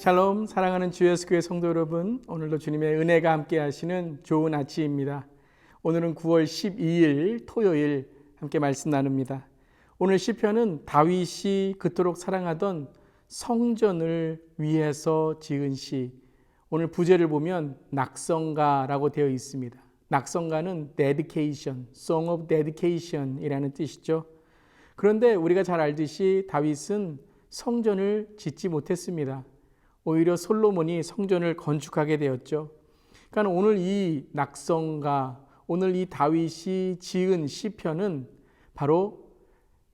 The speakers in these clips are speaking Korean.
샬롬 사랑하는 주 예수 교회 성도 여러분 오늘도 주님의 은혜가 함께 하시는 좋은 아침입니다. 오늘은 9월 12일 토요일 함께 말씀 나눕니다. 오늘 시편은 다윗이 그토록 사랑하던 성전을 위해서 지은 시 오늘 부제를 보면 낙성가라고 되어 있습니다. 낙성가는 dedication, song of dedication이라는 뜻이죠. 그런데 우리가 잘 알듯이 다윗은 성전을 짓지 못했습니다. 오히려 솔로몬이 성전을 건축하게 되었죠. 그러니까 오늘 이 낙성가, 오늘 이 다윗이 지은 시편은 바로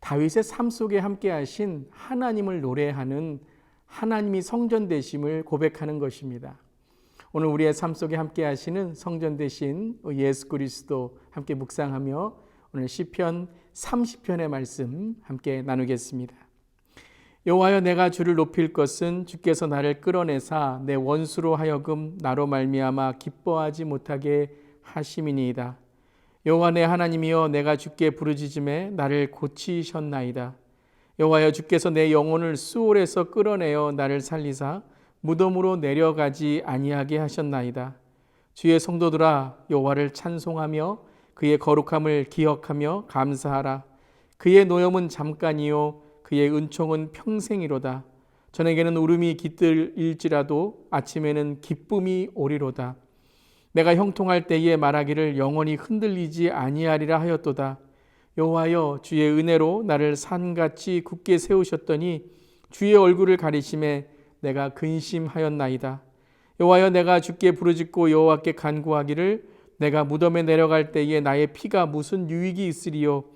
다윗의 삶 속에 함께 하신 하나님을 노래하는 하나님이 성전 되심을 고백하는 것입니다. 오늘 우리의 삶 속에 함께 하시는 성전 되신 예수 그리스도 함께 묵상하며 오늘 시편 30편의 말씀 함께 나누겠습니다. 여호와여 내가 주를 높일 것은 주께서 나를 끌어내사 내 원수로 하여금 나로 말미암아 기뻐하지 못하게 하심이니이다. 여호와 내 하나님이여 내가 주께 부르짖음에 나를 고치셨나이다. 여호와여 주께서 내 영혼을 수월에서 끌어내어 나를 살리사 무덤으로 내려가지 아니하게 하셨나이다. 주의 성도들아 여호와를 찬송하며 그의 거룩함을 기억하며 감사하라. 그의 노염은 잠깐이요 그의 은총은 평생이로다. 저에게는 울음이 깃들일지라도 아침에는 기쁨이 오리로다. 내가 형통할 때에 말하기를 영원히 흔들리지 아니하리라 하였도다. 여호와여 주의 은혜로 나를 산같이 굳게 세우셨더니 주의 얼굴을 가리심에 내가 근심하였나이다. 여호와여 내가 주께 부르짖고 여호와께 간구하기를 내가 무덤에 내려갈 때에 나의 피가 무슨 유익이 있으리요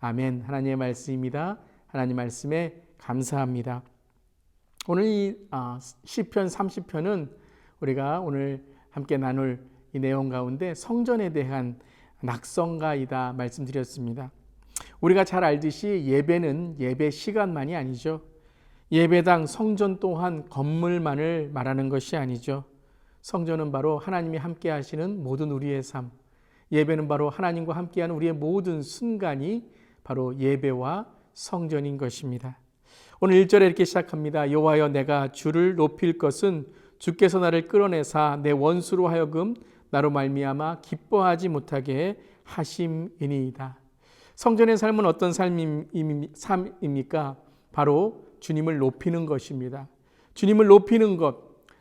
아멘. 하나님의 말씀입니다. 하나님 말씀에 감사합니다. 오늘 이 아, 시편 30편은 우리가 오늘 함께 나눌 이 내용 가운데 성전에 대한 낙성가이다 말씀드렸습니다. 우리가 잘 알듯이 예배는 예배 시간만이 아니죠. 예배당 성전 또한 건물만을 말하는 것이 아니죠. 성전은 바로 하나님이 함께 하시는 모든 우리의 삶. 예배는 바로 하나님과 함께하는 우리의 모든 순간이 바로 예배와 성전인 것입니다. 오늘 1절에 이렇게 시작합니다. 여호와여 내가 주를 높일 것은 주께서 나를 끌어내사 내 원수로 하여금 나로 말미암아 기뻐하지 못하게 하심이니이다. 성전의 삶은 어떤 삶입니까? 바로 주님을 높이는 것입니다. 주님을 높이는 것,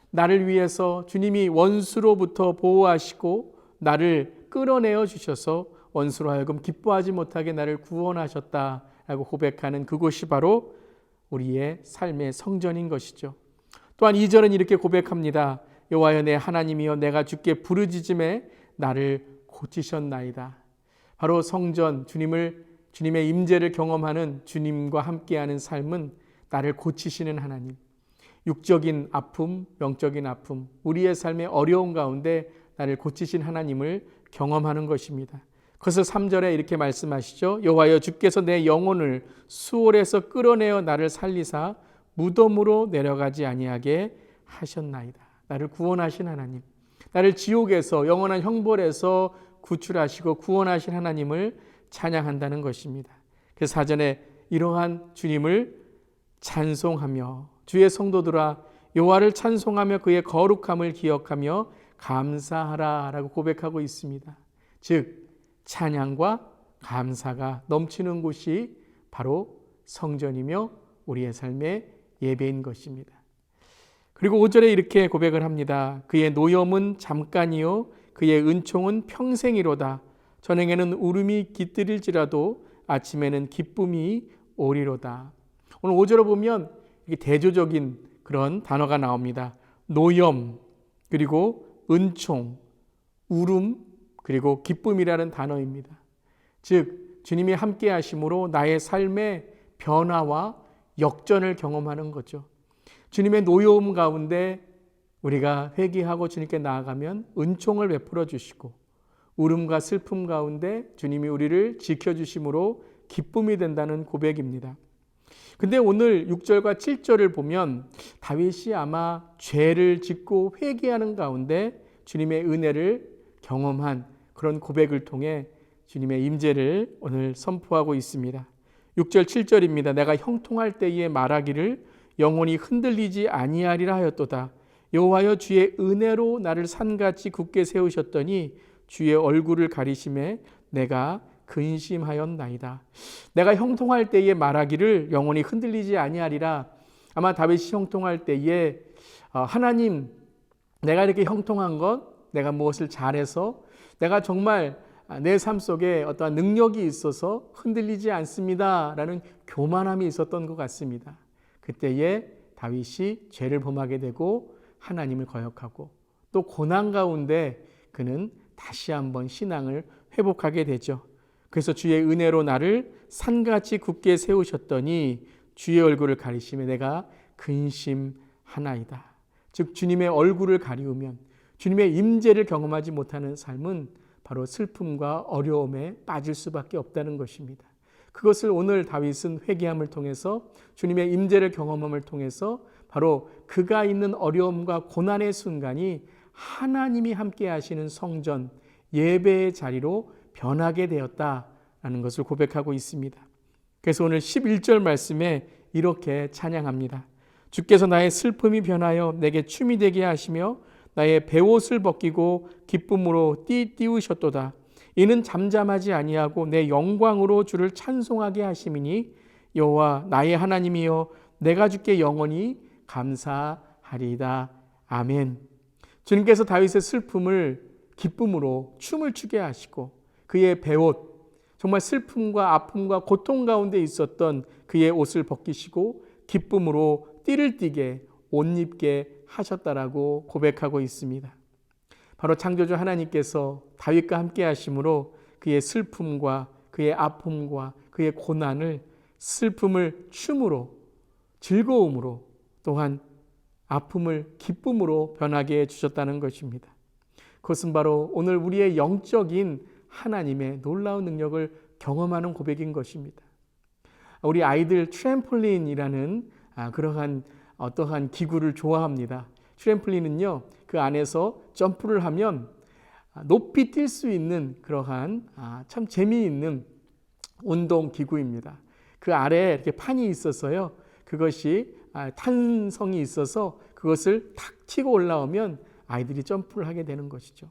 나를 위해서 주님이 원수로부터 보호하시고 나를 끌어내어 주셔서 원수로 하여금 기뻐하지 못하게 나를 구원하셨다라고 고백하는 그곳이 바로 우리의 삶의 성전인 것이죠. 또한 2절은 이렇게 고백합니다. 여호와여 내 하나님이여 내가 주께 부르짖음에 나를 고치셨나이다. 바로 성전 주님을 주님의 임재를 경험하는 주님과 함께하는 삶은 나를 고치시는 하나님. 육적인 아픔, 영적인 아픔, 우리의 삶의 어려운 가운데 나를 고치신 하나님을 경험하는 것입니다. 그래서 3절에 이렇게 말씀하시죠. 여호와여 주께서 내 영혼을 수월에서 끌어내어 나를 살리사 무덤으로 내려가지 아니하게 하셨나이다. 나를 구원하신 하나님. 나를 지옥에서 영원한 형벌에서 구출하시고 구원하신 하나님을 찬양한다는 것입니다. 그래서 사전에 이러한 주님을 찬송하며 주의 성도들아 여호와를 찬송하며 그의 거룩함을 기억하며 감사하라라고 고백하고 있습니다. 즉 찬양과 감사가 넘치는 곳이 바로 성전이며 우리의 삶의 예배인 것입니다. 그리고 5절에 이렇게 고백을 합니다. 그의 노염은 잠깐이요 그의 은총은 평생이로다. 저녁에는 울음이 깃들일지라도 아침에는 기쁨이 오리로다. 오늘 5절을 보면 대조적인 그런 단어가 나옵니다. 노염 그리고 은총, 울음 그리고 기쁨이라는 단어입니다. 즉 주님이 함께 하심으로 나의 삶의 변화와 역전을 경험하는 거죠. 주님의 노여움 가운데 우리가 회개하고 주님께 나아가면 은총을 베풀어 주시고 울음과 슬픔 가운데 주님이 우리를 지켜 주심으로 기쁨이 된다는 고백입니다. 근데 오늘 6절과 7절을 보면 다윗이 아마 죄를 짓고 회개하는 가운데 주님의 은혜를 경험한 그런 고백을 통해 주님의 임재를 오늘 선포하고 있습니다. 6절 7절입니다. 내가 형통할 때에 말하기를 영원히 흔들리지 아니하리라 하였도다. 여호와여 주의 은혜로 나를 산같이 굳게 세우셨더니 주의 얼굴을 가리심에 내가 근심하였나이다. 내가 형통할 때에 말하기를 영원히 흔들리지 아니하리라. 아마 다윗이 형통할 때에 어, 하나님 내가 이렇게 형통한 것 내가 무엇을 잘해서 내가 정말 내 삶 속에 어떠한 능력이 있어서 흔들리지 않습니다라는 교만함이 있었던 것 같습니다. 그때에 다윗이 죄를 범하게 되고 하나님을 거역하고 또 고난 가운데 그는 다시 한번 신앙을 회복하게 되죠. 그래서 주의 은혜로 나를 산같이 굳게 세우셨더니 주의 얼굴을 가리심에 내가 근심하나이다. 즉 주님의 얼굴을 가리우면 주님의 임재를 경험하지 못하는 삶은 바로 슬픔과 어려움에 빠질 수밖에 없다는 것입니다. 그것을 오늘 다윗은 회개함을 통해서 주님의 임재를 경험함을 통해서 바로 그가 있는 어려움과 고난의 순간이 하나님이 함께 하시는 성전 예배의 자리로 변하게 되었다라는 것을 고백하고 있습니다. 그래서 오늘 11절 말씀에 이렇게 찬양합니다. 주께서 나의 슬픔이 변하여 내게 춤이 되게 하시며 나의 베옷을 벗기고 기쁨으로 띠 띄우셨도다. 이는 잠잠하지 아니하고 내 영광으로 주를 찬송하게 하심이니 여호와 나의 하나님이여 내가 주께 영원히 감사하리다. 아멘. 주님께서 다윗의 슬픔을 기쁨으로 춤을 추게 하시고 그의 배옷 정말 슬픔과 아픔과 고통 가운데 있었던 그의 옷을 벗기시고 기쁨으로 띠를 띠게 옷 입게 하셨다라고 고백하고 있습니다. 바로 창조주 하나님께서 다윗과 함께 하심으로 그의 슬픔과 그의 아픔과 그의 고난을 슬픔을 춤으로 즐거움으로 또한 아픔을 기쁨으로 변하게 해 주셨다는 것입니다. 그것은 바로 오늘 우리의 영적인 하나님의 놀라운 능력을 경험하는 고백인 것입니다. 우리 아이들 트램폴린이라는 아, 그러한 어떠한 기구를 좋아합니다. 트램폴린은요, 그 안에서 점프를 하면 높이 뛸 수 있는 그러한 아, 참 재미있는 운동 기구입니다. 그 아래에 이렇게 판이 있어서요, 그것이 아, 탄성이 있어서 그것을 탁 치고 올라오면 아이들이 점프를 하게 되는 것이죠.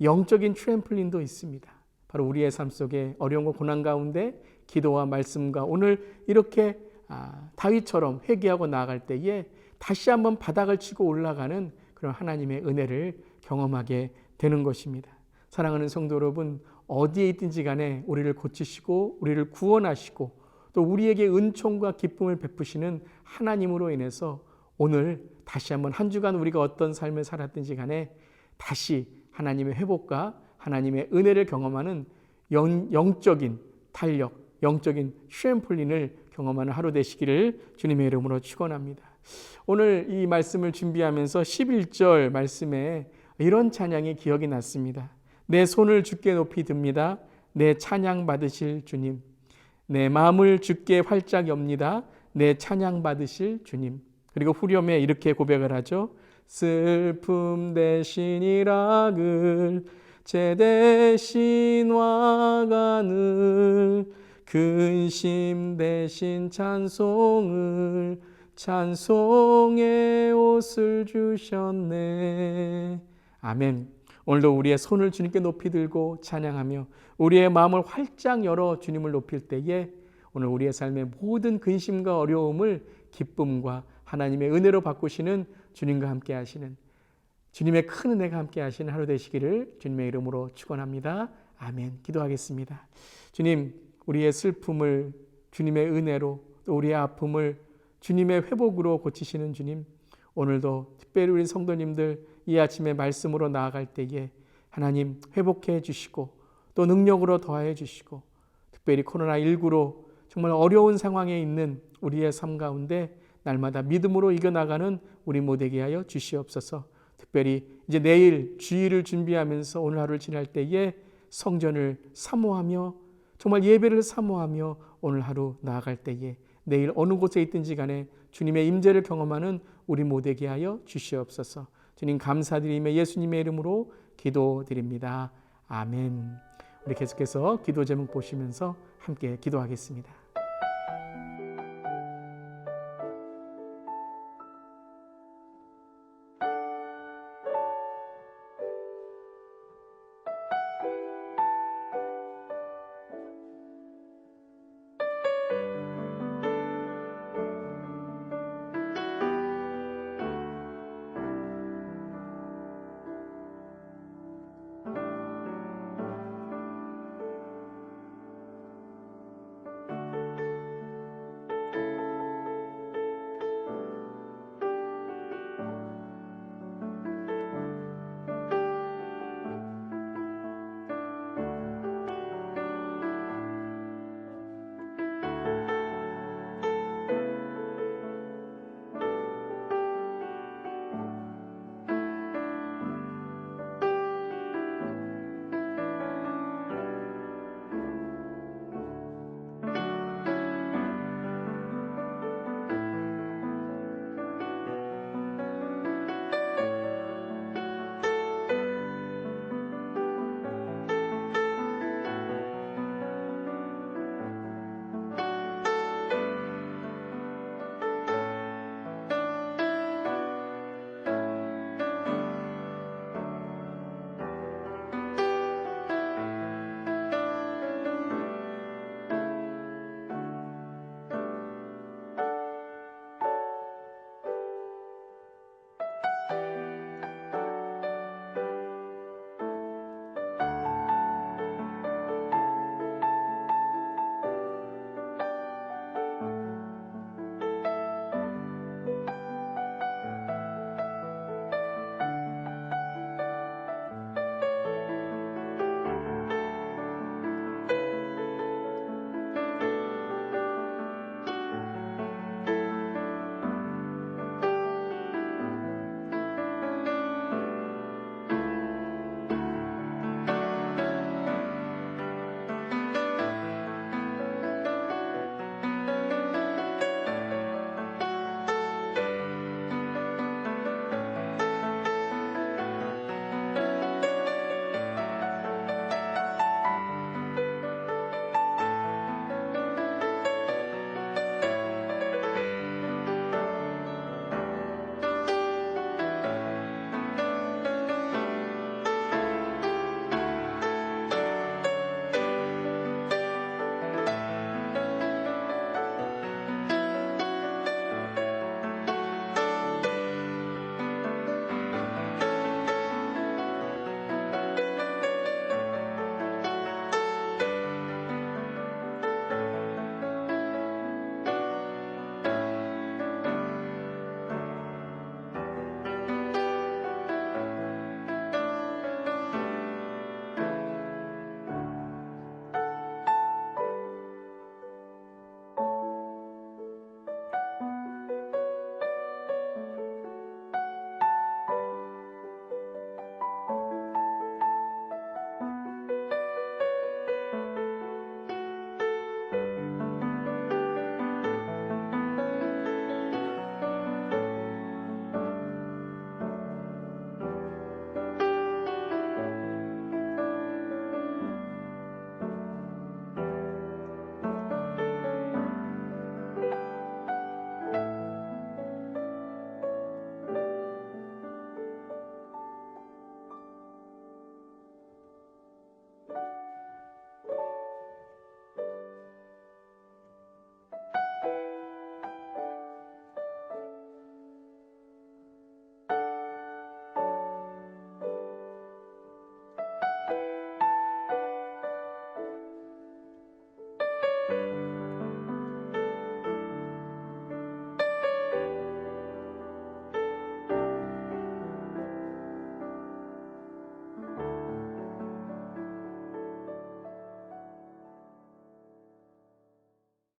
영적인 트램플린도 있습니다. 바로 우리의 삶 속에 어려움과 고난 가운데 기도와 말씀과 오늘 이렇게 아, 다윗처럼 회개하고 나아갈 때에 다시 한번 바닥을 치고 올라가는 그런 하나님의 은혜를 경험하게 되는 것입니다. 사랑하는 성도 여러분, 어디에 있든지 간에 우리를 고치시고 우리를 구원하시고 또 우리에게 은총과 기쁨을 베푸시는 하나님으로 인해서 오늘 다시 한번 한 주간 우리가 어떤 삶을 살았든지 간에 다시 하나님의 회복과 하나님의 은혜를 경험하는 영, 영적인 탄력, 영적인 슈엠플린을 경험하는 하루 되시기를 주님의 이름으로 축원합니다. 오늘 이 말씀을 준비하면서 11절 말씀에 이런 찬양이 기억이 났습니다. 내 손을 주께 높이 듭니다. 내 찬양 받으실 주님. 내 마음을 주께 활짝 엽니다. 내 찬양 받으실 주님. 그리고 후렴에 이렇게 고백을 하죠. 슬픔 대신 이락을 제 대신 와가늘 근심 대신 찬송을 찬송의 옷을 주셨네. 아멘. 오늘도 우리의 손을 주님께 높이 들고 찬양하며 우리의 마음을 활짝 열어 주님을 높일 때에 오늘 우리의 삶의 모든 근심과 어려움을 기쁨과 하나님의 은혜로 바꾸시는 주님과 함께 하시는 주님의 큰 은혜가 함께 하시는 하루 되시기를 주님의 이름으로 축원합니다. 아멘. 기도하겠습니다. 주님, 우리의 슬픔을 주님의 은혜로 또 우리의 아픔을 주님의 회복으로 고치시는 주님, 오늘도 특별히 우리 성도님들 이 아침에 말씀으로 나아갈 때에 하나님 회복해 주시고 또 능력으로 더하여 주시고 특별히 코로나19로 정말 어려운 상황에 있는 우리의 삶 가운데 날마다 믿음으로 이겨나가는 우리 모두에게 하여 주시옵소서. 특별히 이제 내일 주일을 준비하면서 오늘 하루를 지날 때에 성전을 사모하며 정말 예배를 사모하며 오늘 하루 나아갈 때에 내일 어느 곳에 있든지 간에 주님의 임재를 경험하는 우리 모두에게 하여 주시옵소서. 주님 감사드리며 예수님의 이름으로 기도드립니다. 아멘. 우리 계속해서 기도 제목 보시면서 함께 기도하겠습니다.